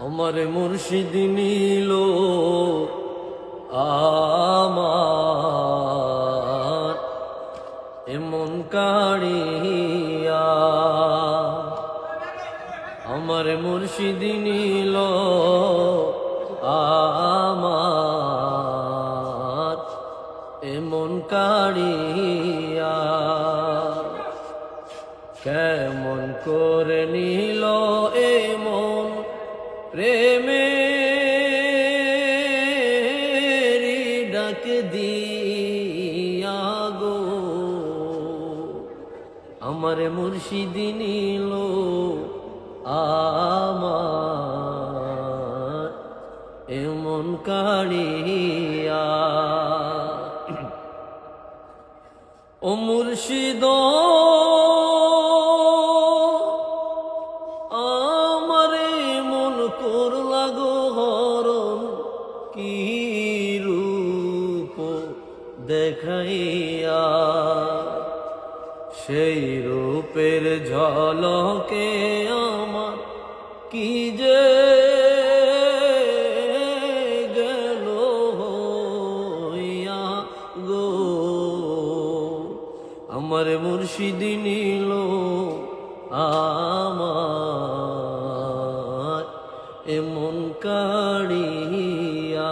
আমার মুর্শিদ নীল আমার এমন কাড়িয়া। আমার মুর্শিদ নীল আমার এমন কাড়িয়া। কেমন করে নিল এমন প্রেমে ডাক গো। নিল এমন কাড়িয়া। ও মুর্শিদ কি রূপ দেখাইয়া? সেই রূপের ঝলকে আমার কি যে গেল গো? আমার মুর্শিদিনী এমন কাড়িয়া